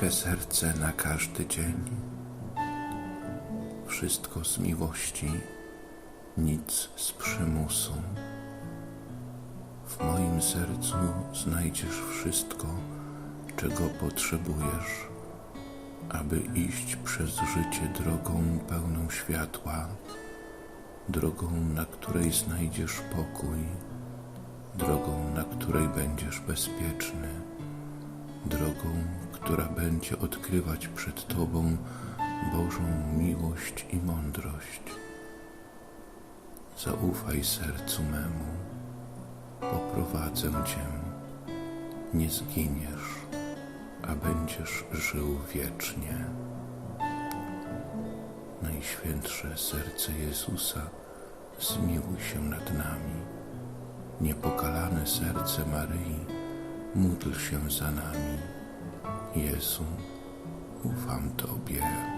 ciche serce na każdy dzień. Wszystko z miłości, nic z przymusu. W moim sercu znajdziesz wszystko, czego potrzebujesz, aby iść przez życie drogą pełną światła, drogą, na której znajdziesz pokój, drogą, na której będziesz bezpieczny, drogą, która będzie odkrywać przed Tobą Bożą miłość i mądrość. Zaufaj sercu memu, poprowadzę Cię, nie zginiesz, a będziesz żył wiecznie. Najświętsze serce Jezusa, zmiłuj się nad nami. Niepokalane serce Maryi, módl się za nami. Jezu, ufam Tobie.